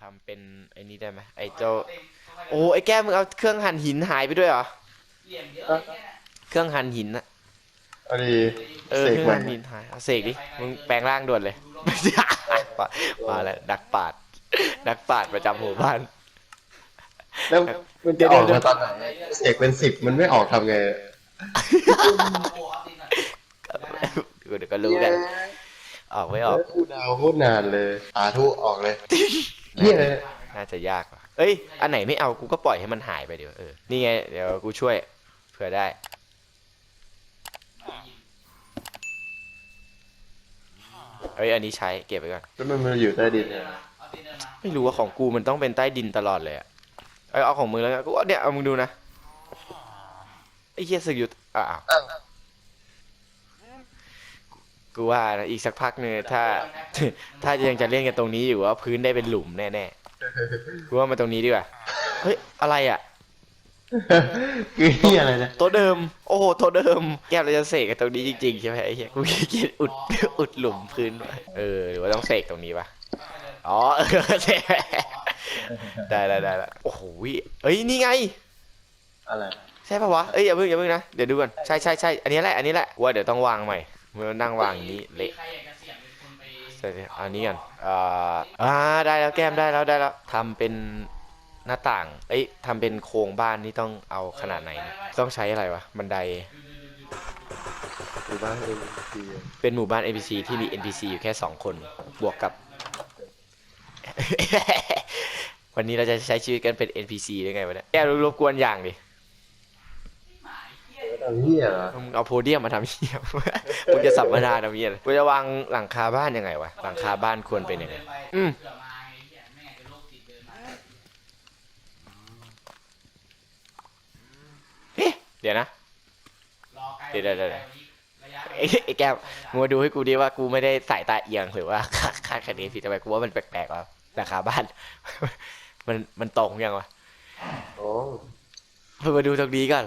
ทำเป็นไอ้นี่ได้ไหมไอ้เจ้าโอ้ไอ้แก้มมึงเอาเครื่องหั่นหินหายไปด้วยเหรอเหลี่ยมเยอะไอ้เหี้ยน่ะเครื่องหั่นหินอะเอาดีเออเสเคกรื่องใหม่หั่นหินหายเอาเสกดิมึงแปลงร่างด่วนเลย มาแล้วดักปาดดักปาดประจำหมู่บ้าน แล้วมันจะออกมาตอนไหนเสกเป็นสิบมันไม่ออกทำไงโอ้โหเอาตีนหน่อยเดี๋ยวก็รู้กัน ออกไม่ออกแล้วกูดาวโคตรนานเลยสาธุออกเลย เฮียเลยน่าจะยากว่ะเอ้ย อันไหนไม่เอากูก็ปล่อยให้มันหายไปเดี๋ยวเออ นี่ไง เดี๋ยวกูช่วยเผื่อได้ เอ้ย อันนี้ใช้เก็บไว้ก่อน แล้วมันมาอยู่ใต้ดินเนี่ยเอาตีนเดินมาไม่รู้ว่าของกูมันต้องเป็นใต้ดินตลอดเลยอะเอ้ยเอาของมึงแล้วกันกูเอาเนี่ยเอามึงดูนะไอ้เหี้ยสึกอยู่อ้าวอ้าว กูว่านะอีกสักพักหนึ่งถ้า ถ้ายังจะเล่นกันตรงนี้อยู่ว่าพื้นได้เป็นหลุมแน่ๆกูว่ามาตรงนี้ดีกว่าเฮ้ยอะไรอะคือเฮียอะไรนะตัวเดิม โอ้โหตัวเดิม แก้วเราจะเสกกันตรงนี้จริงๆใช่ไหมไอ้เหี้ยกูขี้เกียจอุดอุดหลุมพื้นไว้เออหรือว่าต้องเสกตรงนี้ปะอ๋อเออเสกได้ได้ได้แล้วโอ้โหเอ้ยนี่ไง อะไรใช่ปะวะเอ้ยอย่าเพิ่งอย่าเพิ่งนะเดี๋ยวดูก่อนใช่ใช่ใช่อันนี้แหละอันนี้แหละกูว่าเดี๋ยวต้องวางใหม่ มันนั่งวางอย่างนี้เละใครอยากจะเสี่ยงเป็นคนไปใช่ใช่อันนี้กันอ่าอ่าได้แล้วแก้มได้แล้วได้แล้วทำเป็นหน้าต่าง เอ้ยทำเป็นโครงบ้านนี่ต้องเอาขนาดไหนเนี่ยต้องใช้อะไรวะ บันไดหรือว่าเอ็นซีเป็นหมู่บ้าน NPC ที่มี NPC อยู่แค่ 2 คน บวกกับ วันนี้เราจะใช้ชีวิตกันเป็น NPC ได้ไงวะเนี่ยแก้วรบกวนอย่างดิหมายเหี้ย ทำเฮียเหรอมึงเอาโพเดียมมาทำเหี้ยมึงจะสัมมนาทำเหี้ยอะไรกูจะวางหลังคาบ้านยังไงวะหลังคาบ้านควรเป็นยังไงดิไปอืมเผื่อมาไงเหี้ยไม่งั้นจะโรคติดเดินมาเฮ้เดี๋ยวนะรอไกลเดี๋ยวเดี๋ยวเดี๋ยวระยะไอ้ไอ้แก้วมึงมาดูให้กูดิว่ากูไม่ได้สายตาเอียงหรือว่าคาดคาดคะเนผิดทำไมกูว่ามันแปลกๆวะราคาบ้าน มันมันตรงยังวะโอ้มึงมาดูตรงนี้ก่อน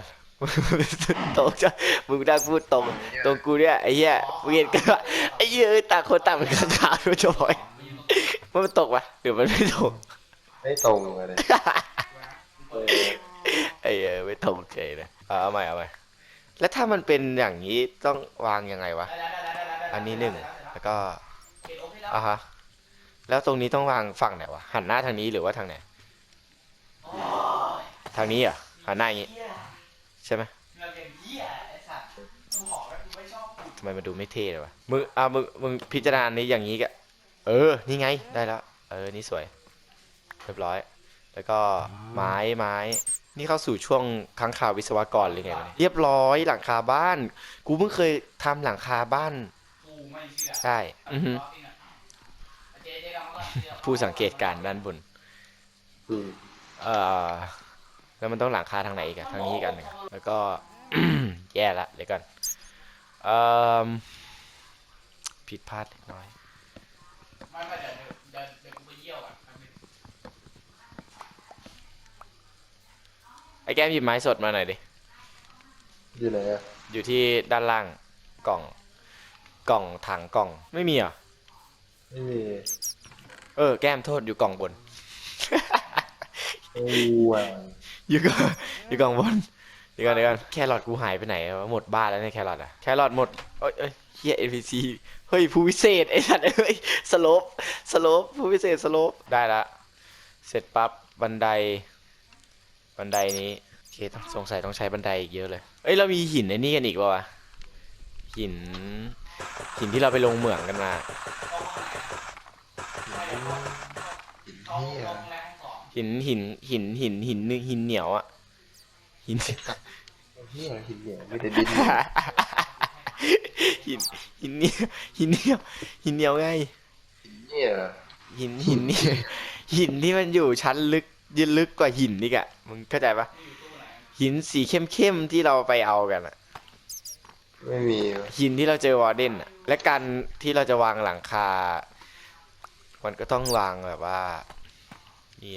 ตรงจ้ะมึงได้พูดตรง ตรงกูเนี่ยไอ้เหี้ยมึงเห็นกันว่าไอ้เหี้ยเอ้ยต่างคนต่างเป็นข้างขาด้วยจะบอยว่ามันตกปะหรือมันไม่ตกไม่ตรงเลยเออไอ้เออไม่ตรงเฉยเลยเอาเอาใหม่เอาใหม่แล้วถ้ามันเป็นอย่างนี้ต้องวางยังไงวะได้ได้ได้ได้ได้ได้อันนี้หนึ่งแล้วก็เก็บโอเคแล้วอะฮะแล้วตรงนี้ต้องวางฝั่งไหนวะหันหน้าทางนี้หรือว่าทางไหนโอ้ยทางนี้เหรอะหันหน้าอย่างงี้เหี้ย ใช่ไหมเงินอย่างเหี้ยไอ้สัตว์กูขอแล้วกูไม่ชอบกูทำไมมันดูไม่เท่เลยวะมึงอะมึงมึงพิจารณานี้อย่างนี้กะเออ นี่ไงได้แล้ว เออ นี่สวย เรียบร้อย แล้วก็ไม้ไม้ นี่เข้าสู่ช่วงค้างคาววิศวกรหรือไงวะเนี่ยเรียบร้อยหลังคาบ้าน กูเพิ่งเคยทำหลังคาบ้าน กูไม่เชื่อใช่อือฮึรอตีนหน่อยเจ๊เจ๊กำลังก่อนเดี๋ยวผู้สังเกตการณ์ด้านบน อืม เอ่อ แล้วมันต้องหลังคาทางไหนอีกอะทางนี้อีกอันหนึ่งแล้วก็แย่ละเดี๋ยวก่อนเอ่อผิดพลาดเล็กน้อยไม่ไม่เดี๋ยวเดี๋ยวเดี๋ยวกูไปเยี่ยวอะแป๊บนึงไอ้แก้มหยิบไม้สดมาหน่อยดิอยู่ไหนอะอยู่ที่ด้านล่างกล่อง กล่องถังกล่องไม่มีเหรอะไม่มี เออแก้มโทษอยู่กล่องบนโอ้ว่ะอยู่กล่องอยู่กล่องบนเดี๋ยวก่อนเดี๋ยวก่อนแครอทกูหายไปไหนวะหมดบ้านแล้วเนี่ยแครอทอะแครอทหมดเอ้ยเอ้ยเฮีย NPC เฮ้ยผู้วิเศษไอ้สัตว์เอ้ยสโลปสโลปผู้วิเศษสโลปได้ละ เสร็จปั๊บบันได บันไดนี้โอเคต้องสงสัยต้องใช้บันไดอีกเยอะเลย เอ้ยเรามีหินไอ้นี่กันอีกป่าวะหินหินที่เราไปลงเหมืองกันมาห้องเฮีย ห้องแรกห้องสองหินหินหินหินหินหินหินเหนียวอะหินเฮียหินเหนียวมีแต่ดินหินหินเหนียวหินเหนียวหินเหนียวไงเนี่ยหินหินนี่หินที่มันอยู่ชั้นลึกยืนลึกกว่าหินนี่กะมึงเข้าใจปะหินสีเข้มเข้มๆที่เราไปเอากันอะไม่มีวะหินที่เราเจอวอร์เดนอะและการที่เราจะวางหลังคา มันก็ต้องวางแบบว่านี่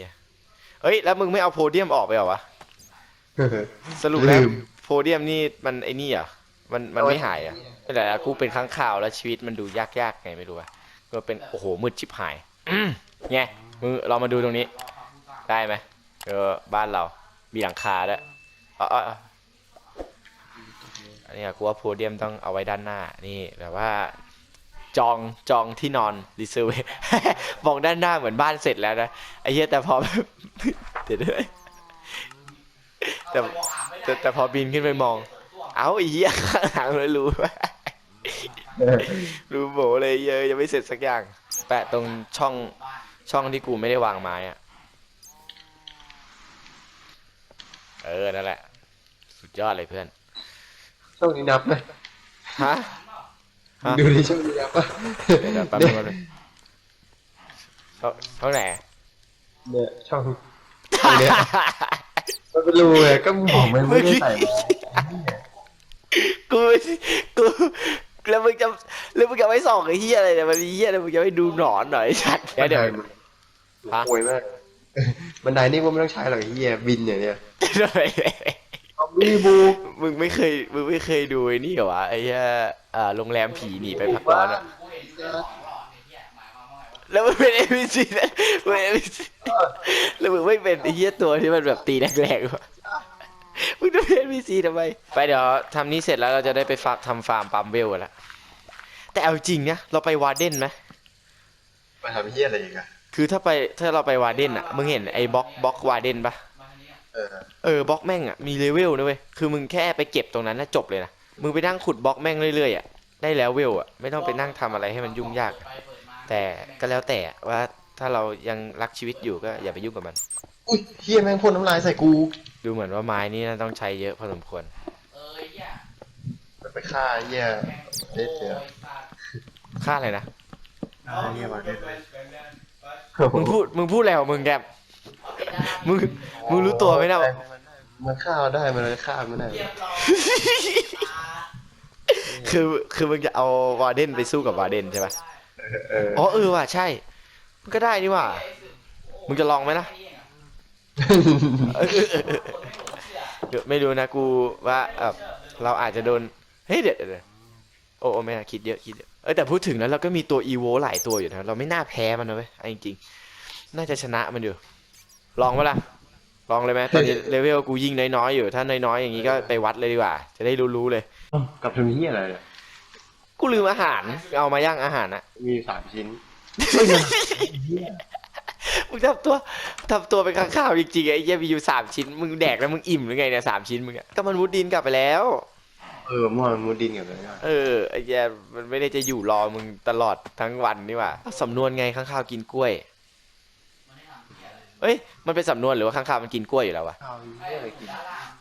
อะเอ้ยแล้วมึงไม่เอาโพเดียมออกไปเหรอวะสรุปแล้วลืมโพเดียมนี่มันไอ้นี่เหรอะมันมันไม่หายอะไม่แต่กูเป็นค้างข่าวแล้วชีวิตมันดูยากๆไงไม่รู้อะก็เป็นโอ้โหมืดชิบหายอืมไงมึงเรามาดูตรงนี้ ได้ไหมเออบ้านเรา มีหลังคาด้วยเอ๋อาเอาอันนี้อะกูว่าโพเดียมต้องเอาไว้ด้านหน้า นี่แบบว่า จองจองที่นอนรีเซอร์มองด้านหน้าเหมือนบ้านเสร็จแล้วนะไอ้เหี้ยแต่พอเดี๋ยวด้วยแต่แต่แต่พอบินขึ้นไปมอง เอาไอ้เหี้ยข้างหลังเลยรู้รู้โบเลยเยอะยังไม่เสร็จสักอย่าง แปะตรงช่องช่องที่กูไม่ได้วางไม้อะเออนั่นแหละ สุดยอดเลยเพื่อนช่วงนี้นับไหมฮะ ฮะดูดิช่วงนี้นับปะเดี๋ยวแป๊บนึงแป๊บนึงเท่าเท่าไหนเนี่ยช่องช่องเนี้ยมันเป็นรูเลยก็บอกมันไม่ได้ใส่มากูกูแล้วมึงจะแล้วมึงจะไม่ส่องไอ้เหี้ยอะไรเนี่ยมันมีเหี้ยอะไรมึงจะไม่ดูหนอนหน่อยไอ้สัตว์เดี๋ยวเดี๋ยวฮะโวยมากบันไดนี่ว่าไม่ต้องใช้หรอกไอ้เฮียบินอย่างเนี้ย เดี๋ยวเอาบีบูมึงไม่เคย มึงไม่เคยดูไอ้นี่เหรอวะไอ้เหี้ยอ่าโรงแรมผีหนีไปพักร้อนอะกูเห็นเรื่องสองหลอดไอ้เหี้ยหมายความว่าไงวะแล้วมึงเป็นเอ c ซีนะมึงเป็นเอ c แล้วมึงไม่เป็นไอ้เหี้ยตัวที่มันแบบตีแรงๆวะมึงจะเป็นเอ c ซีทำไม ไปเดี๋ยวทำนี้เสร็จแล้วเราจะได้ไปฟักทำฟาร์มปั๊มเวลกันละแต่เอาจริงนะเราไปวาร์เดนไหมมาทำเฮียอะไรอีกอะคือถ้าไปถ้าเราไปวาร์เดนอะมึงเห็นไอ้บล็อกบล็อกวาร์เดนปะมาทางนี้อะ เออเออบล็อกแม่งอะมีเลเวลนะเว้ยคือมึงแค่ไปเก็บตรงนั้นน่ะจบเลยนะมึงไปนั่งขุดบล็อกแม่งเรื่อยๆอะได้แล้วเวลอะไม่ต้องไปนั่งทำอะไรให้มันยุ่งยากไปเปิดมาแต่ก็แล้วแต่ว่าถ้าเรายังรักชีวิตอยู่ก็อย่าไปยุ่งกับมันอุ้ยเฮียแม่งพ่นน้ำลายใส่กู ดูเหมือนว่าไม้นี่น่าต้องใช้เยอะพอสมควรเออไอ้เหี้ยไปฆ่าไอ้เฮียแม่งเด็ดเดียวโอ้ยสัตว์ค่าอะไรนะฆ่าไอ้เฮียมาเด็ดมึงพูดมึงพูดอะไรของมึงแก มมึงมึงรู้ตัวไหมนะว่ามันฆ่าเราได้มันเลยฆ่ามันได้เรียบร้อยคือคือมึงจะเอาวาร์เดนไปสู้กับวาร์เดนใช่ปะเอออ๋อเออว่ะใช่ มันก็ได้นี่ว่ะมึงจะลองไหมล่ะเออเออเออเออเดี๋ยวไม่รู้นะกูว่าเออเราอาจจะโดนเฮ้ยเดี๋ยวเดี๋ยวเดี๋ยวโอ้โอ้ไม่น่าคิดเยอะคิดเยอะเออแต่พูดถึงแล้วเราก็มีตัวอีโวหลายตัวอยู่นะเราไม่น่าแพ้มันนะเว้ยเอาจริงๆน่าจะชนะมันอยู่ ลองไหมล่ะ ลองเลยไหมตอนนี้เลเวลกูยิ่งน้อยๆอยู่ ถ้าน้อยๆอย่างนี้ก็ไปวัดเลยดีกว่า จะได้รู้ๆเลยกลับทำเฮียอะไรเนี่ยกูลืมอาหาร เอามาย่างอาหารอะมีสามชิ้นมึงทำตัวทำตัวเป็นข้างข้าวจริงๆไอ้เหี้ยมีอยู่สามชิ้น มึงแดกแล้วมึงอิ่มหรือไงเนี่ยสามชิ้นมึงอะก็มันมุดดินกลับไปแล้ว เออมั่วมูดินกับเลยนะเออไอ้แย่มันไม่ได้จะอยู่รอมึงตลอดทั้งวันนี่หว่าสำนวนไงข้างข้าวกินกล้วย เอ้ย มันเป็นสำนวนหรือว่าข้างข้าวมันกินกล้วยอยู่แล้ววะ ข้าวเฮียอะไรกิน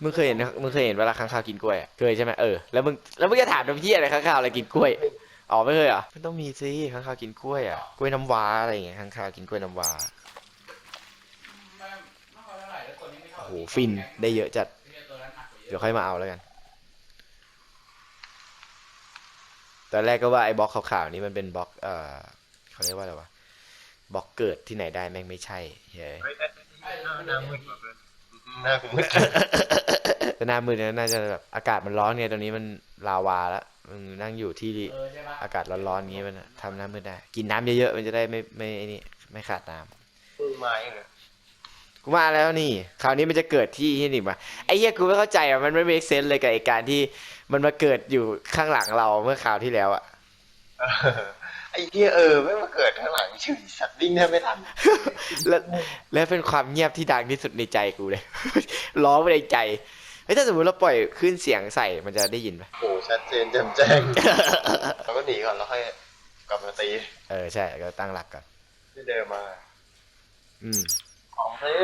มึงเคยเห็น มึงเคยเห็นเวลาข้างข้าวกินกล้วยอะเคยใช่ไหมเออ แล้วมึง แล้วมึงจะถามทำเพี้ยอะไรข้างข้าวอะไรกินกล้วย อ๋อไม่เคยเหรอะมันต้องมีสิข้างข้าวกินกล้วยอะ กล้วยน้ำว้าอะไรอย่างเงี้ยข้างข้าวกินกล้วยน้ำว้าไม่ไม่ค่อยเท่าไหร่แล้วตัวนี้ไม่โอ้เท่าโห ฟิน ได้เยอะจัดไอ้เหี้ยตัวนั้นหนักกว่าเยเดี๋ยวอะค่อยมาเอาแล้วกัน ตอนแรกก็ว่าไอ้บล็อกขาวๆนี้มันเป็นบล็อก เอ่อเขาเรียกว่าอะไรวะ บล็อกเกิดที่ไหนได้แม่งไม่ใช่เฮ้ยหน้ามืดหน้ากูมืดแต่หน้ามืดเนี่ยน่าจะแบบอากาศมันร้อนไงตอนนี้มันลาวาแล้วมึงนั่งอยู่ที่เออใช่ปะอากาศร้อนๆอย่างงี้มันอะทำหน้ามืดได้ กินน้ำเยอะๆมันจะได้ไม่ไม่ไอ้นี่ไม่ขาดน้ำมือไม้เลยกูมาแล้วนี่ คราวนี้มันจะเกิดที่ที่นี่มาไอ้เหี้ยกูไม่เข้าใจอะมันไม่ make sense เลยกับไอ้การที่มันมาเกิดอยู่ข้างหลังเราเมื่อคราวที่แล้วอะ ไอ้เหี้ยเออไม่มาเกิดข้างหลังชื่อสัตว์ดิ้งแทบไม่ทันแล้วแล้วเป็นความเงียบที่ดังที่สุดในใจกูเลย ร้องไปในใจเฮ้ยถ้าสมมติเราปล่อยขึ้นเสียงใส่มันจะได้ยินไหมโอ้ชัดเจนแจ่มแจ้งเราก็หนีก่อนแล้วค่อยกลับมาตี เออใช่ก็ตั้งหลักก่อนที่เดิมมา อืมของซื้อ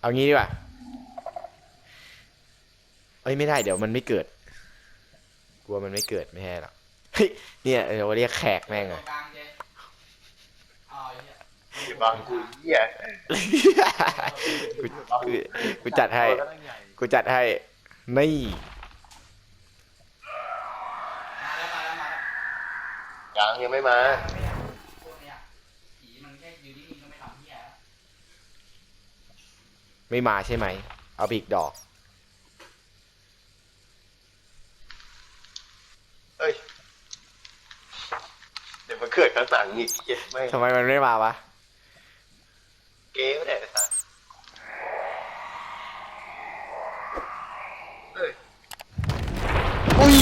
เอางี้ดีกว่าเอ้ยไม่ได้เดี๋ยวมันไม่เกิด กลัวมันไม่เกิดไม่ใช่หรอกเฮ้ยเนี่ยเราเรียกแขกแม่งตรอะงกลางเจ๊อ๋อไอ้เหี้ยอยู่บางกูเหี้ยกูกูกูจัดให้ กูจัดให้ นี่มาแล้วมาแล้วมาแล้วยังยังไม่มาไม่อยากพวกเนี้ยผีมันแค่อยู่นิ่งๆก็ไม่ทำเหี้ยแล้วไม่มาใช่ไหม เอาไปอีกดอก อ้ย เดี๋ยวไปมันเกิดข้างหลังอีกเหี้ยไม่ทำไมมันไม่มาวะ เก๋ไม่ได้สัสเอ้ยอุ้ย